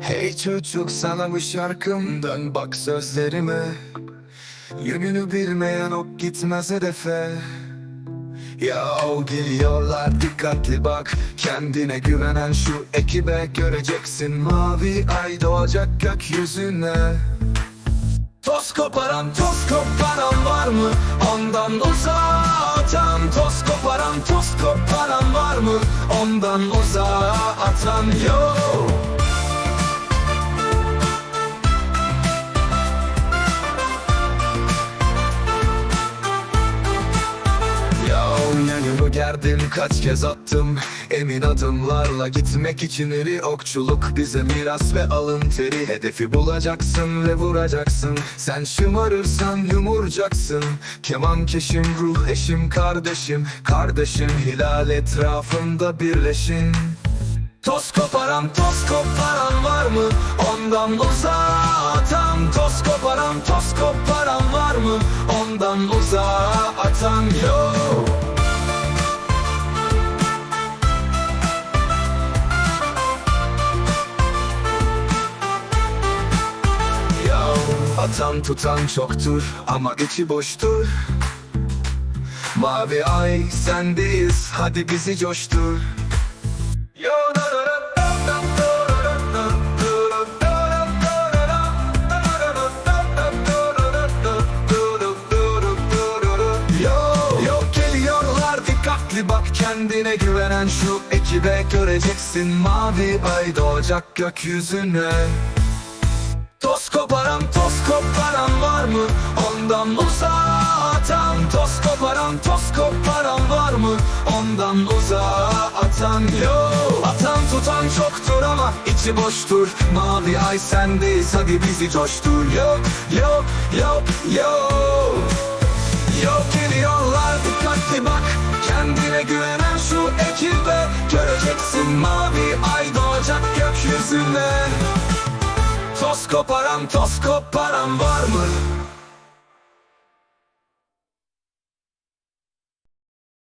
Hey çocuk sana bu şarkım dön bak sözlerime. Yönünü bilmeyen ok gitmez hedefe. Ya o geliyorlar dikkatli bak. Kendine güvenen şu ekibe Göreceksin. Mavi ay doğacak gökyüzüne. Toz koparan toz koparan var mı? Ondan uzağa atan Toz koparan toz koparan var mı? Ondan uzağa atan yok gerdim kaç kez attım. Emin adımlarla gitmek için iri okçuluk bize miras ve alın teri. Hedefi bulacaksın ve vuracaksın. Sen şımarırsan yumuracaksın Keman keşim ruh eşim kardeşim. Kardeşim hilal etrafında birleşin. Toz koparan toz koparan var mı? Ondan uzağa atan tutan çoktur ama içi boştur Mavi ay sendeyiz hadi bizi coştur dikkatli bak kendine güvenen şu ekibe göreceksin mavi ay doğacak gökyüzüne Toz koparan toz mı? Ondan uzağa atan Toz koparan toz koparan var mı? Ondan uzağa atan yok Atan tutan çoktur ama içi boştur. Mavi ay sendeyiz hadi bizi coştur. Yok yok yok yok. Yok geliyorlar dikkatli bak. Kendine güvenen şu ekibe. Göreceksin mavi ay doğacak gökyüzüne. Toz koparan toz koparan var mı?